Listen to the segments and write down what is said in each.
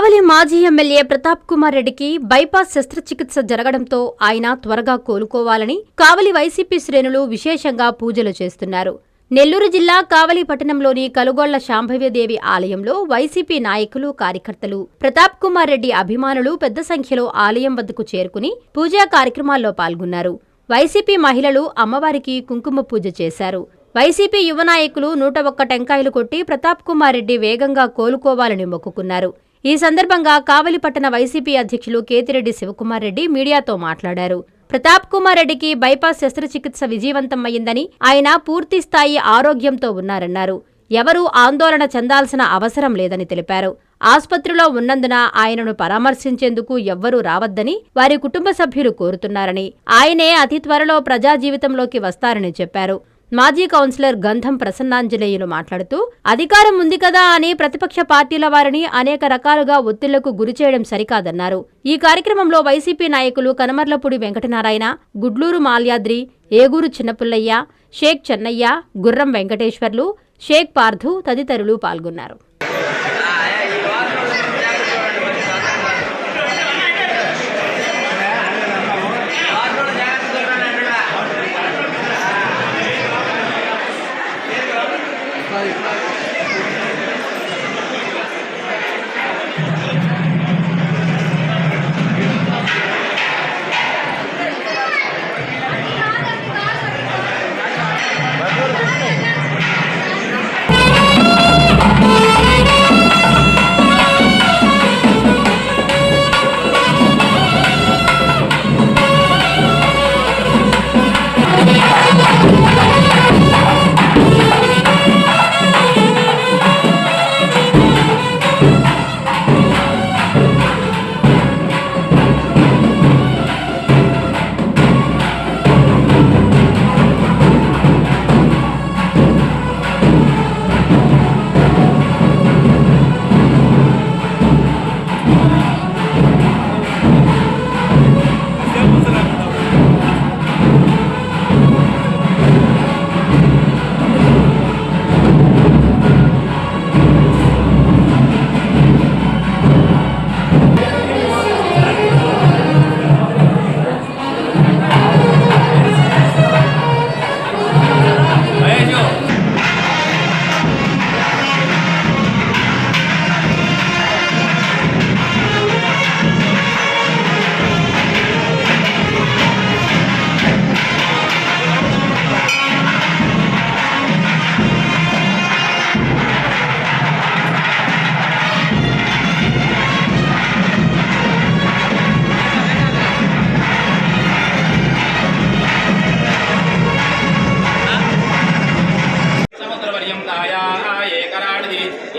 కావలి మాజీ ఎమ్మెల్యే ప్రతాప్ కుమార్ రెడ్డికి బైపాస్ శస్త్రచికిత్స జరగడంతో ఆయన త్వరగా కోలుకోవాలని కావలి వైసీపీ శ్రేణులు విశేషంగా పూజలు చేస్తున్నారు. నెల్లూరు జిల్లా కావలి పట్టణంలోని కలుగొళ్ళ శాంభవ్యదేవి ఆలయంలో వైసీపీ నాయకులు కార్యకర్తలు ప్రతాప్ కుమార్ రెడ్డి అభిమానులు పెద్ద సంఖ్యలో ఆలయం వద్దకు చేరుకుని పూజా కార్యక్రమాల్లో పాల్గొన్నారు. వైసీపీ మహిళలు అమ్మవారికి కుంకుమ పూజ చేశారు. వైసీపీ యువ నాయకులు నూట ఒక్క టెంకాయలు కొట్టి ప్రతాప్ కుమార్ రెడ్డి వేగంగా కోలుకోవాలని మొక్కుకున్నారు. ఈ సందర్భంగా కావలిపట్టణ వైసీపీ అధ్యక్షులు కేతిరెడ్డి శివకుమార్ రెడ్డి మీడియాతో మాట్లాడారు. ప్రతాప్ కుమార్ రెడ్డికి బైపాస్ శస్త్రచికిత్స విజయవంతమయ్యిందని ఆయన పూర్తి స్థాయి ఆరోగ్యంతో ఉన్నారన్నారు. ఎవరూ ఆందోళన చెందాల్సిన అవసరం లేదని తెలిపారు. ఆసుపత్రిలో ఉన్నందున ఆయనను పరామర్శించేందుకు ఎవ్వరూ రావద్దని వారి కుటుంబ సభ్యులు కోరుతున్నారని ఆయనే అతి త్వరలో ప్రజా జీవితంలోకి వస్తారని చెప్పారు. మాజీ కౌన్సిలర్ గంధం ప్రసన్నాంజనేయులు మాట్లాడుతూ అధికారం ఉంది కదా అని ప్రతిపక్ష పార్టీల వారిని అనేక రకాలుగా ఒత్తిళ్ళకు గురిచేయడం సరికాదన్నారు. ఈ కార్యక్రమంలో వైసీపీ నాయకులు కనమర్లపూడి వెంకటనారాయణ గుడ్లూరు మాల్యాద్రి ఏగూరు చిన్నపుల్లయ్య షేక్ చెన్నయ్య గుర్రం వెంకటేశ్వర్లు షేక్ పార్థు తదితరులు పాల్గొన్నారు.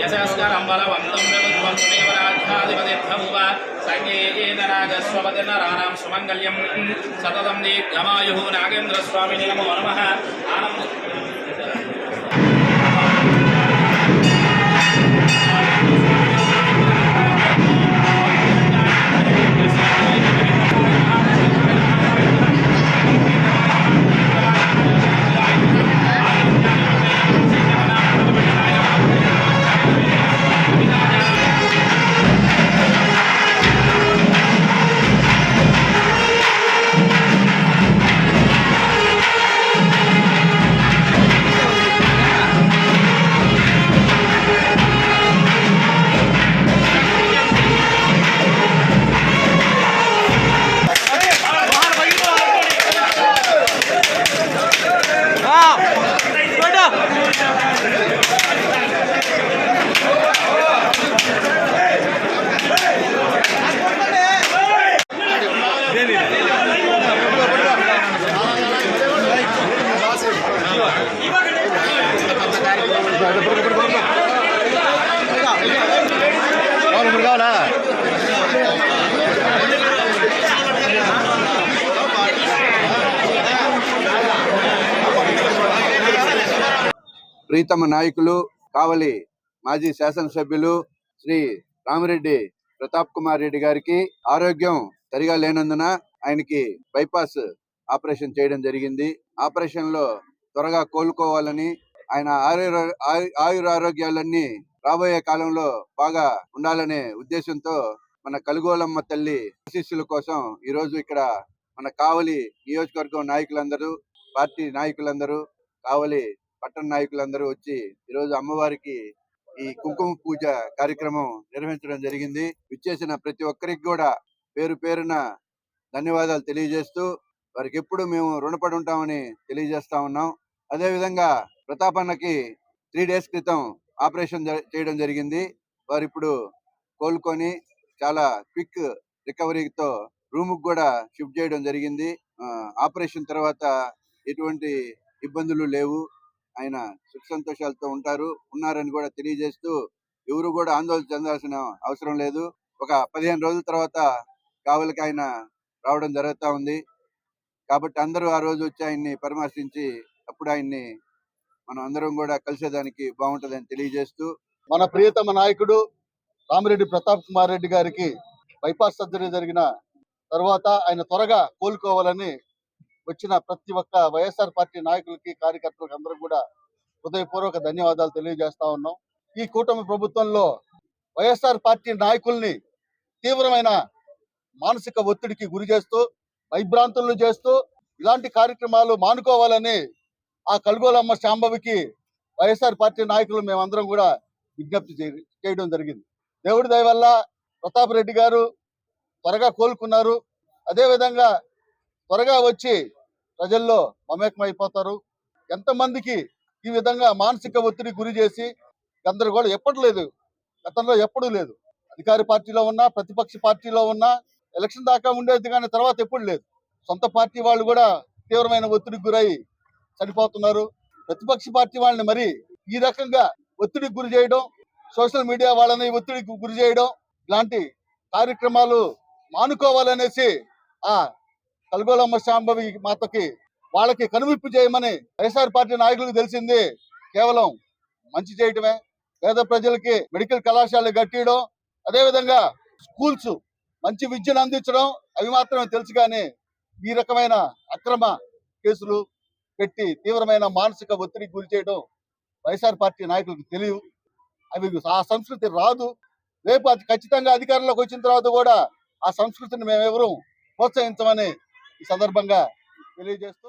యశస్కరం బలవంతం ప్రభుత్వమేవ రాజ్యాధిపతిర్భూవ సంగేయేన సుమంగళ్యం. సతతం దీర్ఘమాయు నాగేంద్ర స్వామిని నమో నమ. ఆనంద ప్రీతమ నాయకులు కావలి మాజీ శాసనసభ్యులు శ్రీ రామిరెడ్డి ప్రతాప్ కుమార్ రెడ్డి గారికి ఆరోగ్యం సరిగా లేనందున ఆయనకి బైపాస్ ఆపరేషన్ చేయడం జరిగింది. ఆపరేషన్లో త్వరగా కోలుకోవాలని ఆయన ఆయుర ఆయు- ఆయురారోగ్యాలన్నీ రాబోయే కాలంలో బాగా ఉండాలనే ఉద్దేశంతో మన కలుగోలమ్మ తల్లి ఆశీస్సుల కోసం ఈ రోజు ఇక్కడ మన కావలి నియోజకవర్గం నాయకులందరూ పార్టీ నాయకులందరూ కావలి పట్టణ నాయకులందరూ వచ్చి ఈ రోజు అమ్మవారికి ఈ కుంకుమ పూజ కార్యక్రమం నిర్వహించడం జరిగింది. విచ్చేసిన ప్రతి ఒక్కరికి కూడా పేరు పేరున ధన్యవాదాలు తెలియజేస్తూ వారికి ఎప్పుడు మేము రుణపడి ఉంటామని తెలియజేస్తా ఉన్నాం. అదే విధంగా ప్రతాపన్నకి త్రీ డేస్ క్రితం ఆపరేషన్ జ- చేయడం జరిగింది. వారు ఇప్పుడు కోలుకొని చాలా క్విక్ రికవరీతో రూమ్ కూడా షిఫ్ట్ చేయడం జరిగింది. ఆ, ఆపరేషన్ తర్వాత ఎటువంటి ఇబ్బందులు లేవు. ఆయన సుఖ సంతోషాలతో ఉంటారు ఉన్నారని కూడా తెలియజేస్తూ ఎవరు కూడా ఆందోళన చెందాల్సిన అవసరం లేదు. ఒక పదిహేను రోజుల తర్వాత కావలికి ఆయన రావడం జరుగుతూ ఉంది. కాబట్టి అందరూ ఆ రోజు వచ్చి ఆయన్ని పరామర్శించి అప్పుడు ఆయన్ని మనం అందరం కూడా కలిసేదానికి బాగుంటుందని తెలియజేస్తూ మన ప్రియతమ నాయకుడు రామిరెడ్డి ప్రతాప్ కుమార్ రెడ్డి గారికి బైపాస్ సర్జరీ జరిగిన తర్వాత ఆయన త్వరగా కోలుకోవాలని వచ్చిన ప్రతి ఒక్క వైఎస్ఆర్ పార్టీ నాయకులకి కార్యకర్తలకు అందరూ కూడా హృదయపూర్వక ధన్యవాదాలు తెలియజేస్తా ఉన్నాం. ఈ కూటమి ప్రభుత్వంలో వైఎస్ఆర్ పార్టీ నాయకుల్ని తీవ్రమైన మానసిక ఒత్తిడికి గురి చేస్తూ భయభ్రాంతులను చేస్తూ ఇలాంటి కార్యక్రమాలు మానుకోవాలని ఆ కల్గోలమ్మ శాంభవికి వైఎస్ఆర్ పార్టీ నాయకులు మేమందరం కూడా విజ్ఞప్తి చేయడం జరిగింది. దేవుడి దయ వల్ల ప్రతాప్ రెడ్డి గారు త్వరగా కోలుకున్నారు. అదే విధంగా త్వరగా వచ్చి ప్రజల్లో మమేకమైపోతారు. ఎంతమందికి ఈ విధంగా మానసిక ఒత్తిడి గురి చేసి గందరగోళం ఎప్పుడు లేదు. గతంలో ఎప్పుడూ లేదు. అధికార పార్టీలో ఉన్నా ప్రతిపక్ష పార్టీలో ఉన్నా ఎలక్షన్ దాకా ఉండేది కానీ తర్వాత ఎప్పుడు లేదు. సొంత పార్టీ వాళ్ళు కూడా తీవ్రమైన ఒత్తిడికి గురై చనిపోతున్నారు. ప్రతిపక్ష పార్టీ వాళ్ళని మరి ఈ రకంగా ఒత్తిడికి గురి చేయడం సోషల్ మీడియా వాళ్ళని ఒత్తిడికి గురి చేయడం ఇలాంటి కార్యక్రమాలు మానుకోవాలనేసి ఆ కల్గోలమ్మ శాంభవి మాతకి వాళ్ళకి కనువిప్పు చేయమని వైఎస్ఆర్ పార్టీ నాయకులకు తెలిసింది. కేవలం మంచి చేయటమే. పేద ప్రజలకి మెడికల్ కళాశాలలు కట్టియడం అదేవిధంగా స్కూల్స్ మంచి విద్యను అందించడం అవి మాత్రమే తెలుసు కానీ ఈ రకమైన అక్రమ కేసులు పెట్టి తీవ్రమైన మానసిక ఒత్తిడికి గురి చేయడం వైఎస్ఆర్ పార్టీ నాయకులకు తెలియదు. అవి ఆ సంస్కృతి రాదు. రేపు అది ఖచ్చితంగా అధికారంలోకి వచ్చిన తర్వాత కూడా ఆ సంస్కృతిని మేమెవరూ ప్రోత్సహించమని ఈ సందర్భంగా తెలియజేస్తూ